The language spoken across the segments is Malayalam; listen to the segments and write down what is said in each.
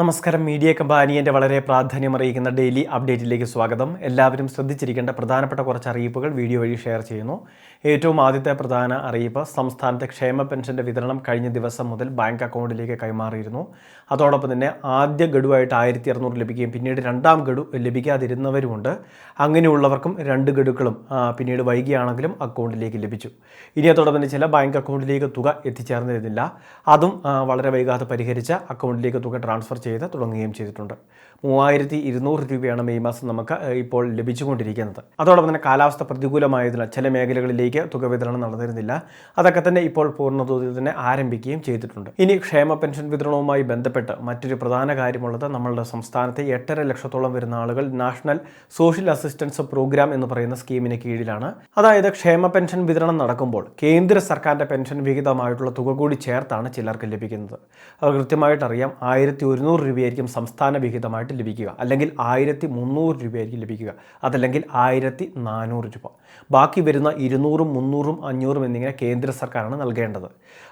നമസ്കാരം. മീഡിയ കമ്പാനിയന്റെ വളരെ പ്രാധാന്യം അറിയിക്കുന്ന ഡെയിലി അപ്ഡേറ്റിലേക്ക് സ്വാഗതം. എല്ലാവരും ശ്രദ്ധിച്ചിരിക്കേണ്ട പ്രധാനപ്പെട്ട കുറച്ച് അറിയിപ്പുകൾ വീഡിയോ വഴി ഷെയർ ചെയ്യുന്നു. ഏറ്റവും ആദ്യത്തെ പ്രധാന അറിയിപ്പ് സംസ്ഥാനത്തെ ക്ഷേമ പെൻഷന്റെ വിതരണം കഴിഞ്ഞ ദിവസം മുതൽ ബാങ്ക് അക്കൗണ്ടിലേക്ക് കൈമാറിയിരുന്നു. അതോടൊപ്പം തന്നെ ആദ്യ ഗഡുവായിട്ട് ആയിരത്തി അറുന്നൂറ് ലഭിക്കുകയും പിന്നീട് രണ്ടാം ഗഡു ലഭിക്കാതിരുന്നവരുമുണ്ട്. അങ്ങനെയുള്ളവർക്കും രണ്ട് ഗഡുക്കളും പിന്നീട് വൈകിയാണെങ്കിലും അക്കൗണ്ടിലേക്ക് ലഭിച്ചു. ഇനി അതോടൊപ്പം തന്നെ ചില ബാങ്ക് അക്കൗണ്ടിലേക്ക് തുക എത്തിച്ചേർന്നിരുന്നില്ല. അതും വളരെ വൈകാതെ പരിഹരിച്ച അക്കൗണ്ടിലേക്ക് തുക ട്രാൻസ്ഫർ ചെയ്ത്. തുടങ്ങുകയും ചെയ്തിട്ടുണ്ട്. മൂവായിരത്തി ഇരുന്നൂറ് രൂപയാണ് മെയ് മാസം നമുക്ക് ഇപ്പോൾ ലഭിച്ചുകൊണ്ടിരിക്കുന്നത്. അതോടൊപ്പം തന്നെ കാലാവസ്ഥ പ്രതികൂലമായതിനാൽ ചില മേഖലകളിലേക്ക് തുക വിതരണം നടന്നിരുന്നില്ല. അതൊക്കെ തന്നെ ഇപ്പോൾ പൂർണതോതിൽ തന്നെ ആരംഭിക്കുകയും ചെയ്തിട്ടുണ്ട്. ഇനി ക്ഷേമ പെൻഷൻ വിതരണവുമായി ബന്ധപ്പെട്ട് മറ്റൊരു പ്രധാന കാര്യമുള്ളത് നമ്മളുടെ സംസ്ഥാനത്തെ എട്ടര ലക്ഷത്തോളം വരുന്ന ആളുകൾ നാഷണൽ സോഷ്യൽ അസിസ്റ്റൻസ് പ്രോഗ്രാം എന്ന് പറയുന്ന സ്കീമിന് കീഴിലാണ്. അതായത് ക്ഷേമ പെൻഷൻ വിതരണം നടക്കുമ്പോൾ കേന്ദ്ര സർക്കാരിന്റെ പെൻഷൻ വിഹിതമായിട്ടുള്ള തുക കൂടി ചേർത്താണ് ചിലർക്ക് ലഭിക്കുന്നത്. അത് കൃത്യമായിട്ടറിയാം ആയിരത്തി ഒരുന്നൂറ് രൂപയായിരിക്കും സംസ്ഥാന വിഹിതമായിട്ട് ലഭിക്കുക. അല്ലെങ്കിൽ ആയിരത്തി മുന്നൂറ് രൂപയായിരിക്കും ലഭിക്കുക. അതല്ലെങ്കിൽ ആയിരത്തി നാനൂറ് രൂപ. ബാക്കി വരുന്ന ഇരുന്നൂറും മുന്നൂറും അഞ്ഞൂറും എന്നിങ്ങനെ കേന്ദ്ര സർക്കാരാണ് നൽകേണ്ടത്.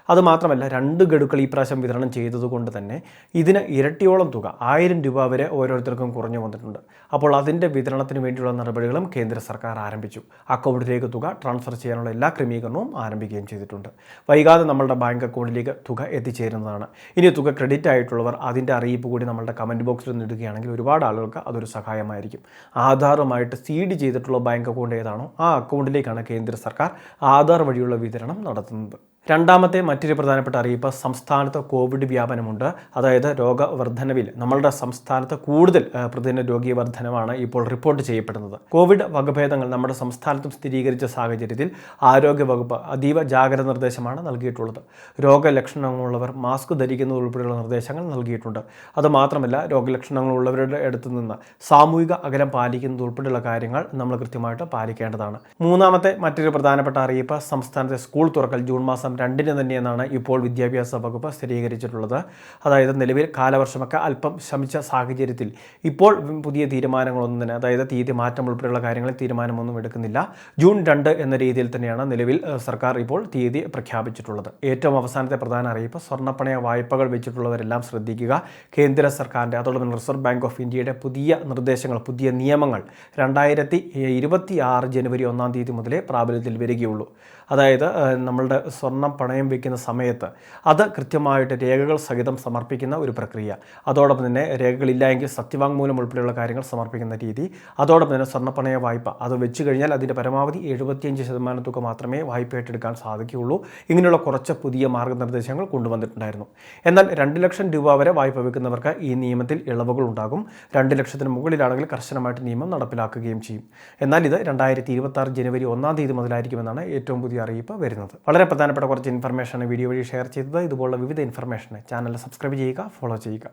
അതുമാത്രമല്ല രണ്ട് ഗഡുക്കൾ ഈ പ്രാവശ്യം വിതരണം ചെയ്തതുകൊണ്ട് തന്നെ ഇതിന് ഇരട്ടിയോളം തുക ആയിരം രൂപ വരെ ഓരോരുത്തർക്കും കുറഞ്ഞു വന്നിട്ടുണ്ട്. അപ്പോൾ അതിന്റെ വിതരണത്തിന് വേണ്ടിയുള്ള നടപടികളും കേന്ദ്ര സർക്കാർ ആരംഭിച്ചു. അക്കൗണ്ടിലേക്ക് തുക ട്രാൻസ്ഫർ ചെയ്യാനുള്ള എല്ലാ ക്രമീകരണവും ആരംഭിക്കുകയും ചെയ്തിട്ടുണ്ട്. വൈകാതെ നമ്മളുടെ ബാങ്ക് അക്കൗണ്ടിലേക്ക് തുക എത്തിച്ചേരുന്നതാണ്. ഇനി തുക ക്രെഡിറ്റ് ആയിട്ടുള്ളവർ അതിന്റെ അറിയിപ്പ് കൂടി നമ്മളുടെ കമന്റ് ബോക്സിൽ നിന്ന് ഇടുകയാണെങ്കിൽ ഒരുപാട് ആളുകൾക്ക് അതൊരു സഹായമായിരിക്കും. ആധാറുമായിട്ട് സീഡ് ചെയ്തിട്ടുള്ള ബാങ്ക് അക്കൗണ്ട് ഏതാണോ ആ അക്കൗണ്ടിലേക്കാണ് കേന്ദ്ര സർക്കാർ ആധാർ വഴിയുള്ള വിതരണം നടത്തുന്നത്. രണ്ടാമത്തെ മറ്റൊരു പ്രധാനപ്പെട്ട അറിയിപ്പ് സംസ്ഥാനത്ത് കോവിഡ് വ്യാപനമുണ്ട്. അതായത് രോഗവർദ്ധനവിൽ നമ്മളുടെ സംസ്ഥാനത്ത് കൂടുതൽ പ്രതിദിന രോഗി വർധനമാണ് ഇപ്പോൾ റിപ്പോർട്ട് ചെയ്യപ്പെടുന്നത്. കോവിഡ് വകഭേദങ്ങൾ നമ്മുടെ സംസ്ഥാനത്തും സ്ഥിരീകരിച്ച സാഹചര്യത്തിൽ ആരോഗ്യ വകുപ്പ് അതീവ ജാഗ്രത നിർദ്ദേശമാണ് നൽകിയിട്ടുള്ളത്. രോഗലക്ഷണങ്ങളുള്ളവർ മാസ്ക് ധരിക്കുന്നത് ഉൾപ്പെടെയുള്ള നിർദ്ദേശങ്ങൾ നൽകിയിട്ടുണ്ട്. അതുമാത്രമല്ല രോഗലക്ഷണങ്ങളുള്ളവരുടെ അടുത്ത് നിന്ന് സാമൂഹിക അകലം പാലിക്കുന്നത് ഉൾപ്പെടെയുള്ള കാര്യങ്ങൾ നമ്മൾ കൃത്യമായിട്ട് പാലിക്കേണ്ടതാണ്. മൂന്നാമത്തെ മറ്റൊരു പ്രധാനപ്പെട്ട അറിയിപ്പ് സംസ്ഥാനത്തെ സ്കൂൾ തുറക്കൽ ജൂൺ മാസം രണ്ടിന് തന്നെയെന്നാണ് ഇപ്പോൾ വിദ്യാഭ്യാസ വകുപ്പ് സ്ഥിരീകരിച്ചിട്ടുള്ളത്. അതായത് നിലവിൽ കാലവർഷമൊക്കെ അല്പം ശമിച്ച സാഹചര്യത്തിൽ ഇപ്പോൾ പുതിയ തീരുമാനങ്ങളൊന്നും തന്നെ അതായത് തീയതി മാറ്റം ഉൾപ്പെടെയുള്ള കാര്യങ്ങളിൽ തീരുമാനമൊന്നും എടുക്കുന്നില്ല. ജൂൺ രണ്ട് എന്ന രീതിയിൽ തന്നെയാണ് നിലവിൽ സർക്കാർ ഇപ്പോൾ തീയതി പ്രഖ്യാപിച്ചിട്ടുള്ളത്. ഏറ്റവും അവസാനത്തെ പ്രധാന അറിയിപ്പ് സ്വർണപ്പണയ വായ്പകൾ വെച്ചിട്ടുള്ളവരെല്ലാം ശ്രദ്ധിക്കുക. കേന്ദ്ര സർക്കാരിന്റെ അതോടൊപ്പം റിസർവ് ബാങ്ക് ഓഫ് ഇന്ത്യയുടെ പുതിയ നിർദ്ദേശങ്ങൾ പുതിയ നിയമങ്ങൾ രണ്ടായിരത്തി ഇരുപത്തി ആറ് ജനുവരി ഒന്നാം തീയതി മുതലേ പ്രാബല്യത്തിൽ വരികയുള്ളൂ. അതായത് നമ്മളുടെ നമ്മളുടെ സ്വർണം പണയം വയ്ക്കുന്ന സമയത്ത് അത് കൃത്യമായിട്ട് രേഖകൾ സഹിതം സമർപ്പിക്കുന്ന ഒരു പ്രക്രിയ. അതോടൊപ്പം തന്നെ രേഖകളില്ല എങ്കിൽ സത്യവാങ്മൂലം ഉൾപ്പെടെയുള്ള കാര്യങ്ങൾ സമർപ്പിക്കുന്ന രീതി. അതോടൊപ്പം തന്നെ സ്വർണപ്പണയ വായ്പ. അത് വെച്ച് കഴിഞ്ഞാൽ അതിന്റെ പരമാവധി എഴുപത്തിയഞ്ച് ശതമാനം തുക മാത്രമേ വായ്പയായിട്ട് ഏറ്റെടുക്കാൻ സാധിക്കുകയുള്ളൂ. ഇങ്ങനെയുള്ള കുറച്ച് പുതിയ മാർഗനിർദ്ദേശങ്ങൾ കൊണ്ടുവന്നിട്ടുണ്ടായിരുന്നു. എന്നാൽ രണ്ട് ലക്ഷം രൂപ വരെ വായ്പ വെക്കുന്നവർക്ക് ഈ നിയമത്തിൽ ഇളവുകൾ ഉണ്ടാകും. രണ്ട് ലക്ഷത്തിന് മുകളിലാണെങ്കിൽ കർശനമായിട്ട് നിയമം നടപ്പിലാക്കുകയും ചെയ്യും. എന്നാൽ ഇത് രണ്ടായിരത്തി ഇരുപത്തി ജനുവരി ഒന്നാം തീയതി മുതലായിരിക്കുമെന്നാണ് ഏറ്റവും പുതിയ അറിയിപ്പ് വരുന്നത്. വളരെ പ്രധാനപ്പെട്ട കുറച്ച് ഇൻഫർമേഷനാണ് വീഡിയോ വഴി ഷെയർ ചെയ്തത്. ഇതുപോലുള്ള വിവിധ ഇൻഫർമേഷനെ ചാനൽ സബ്സ്ക്രൈബ് ചെയ്യുക ഫോളോ ചെയ്യുക.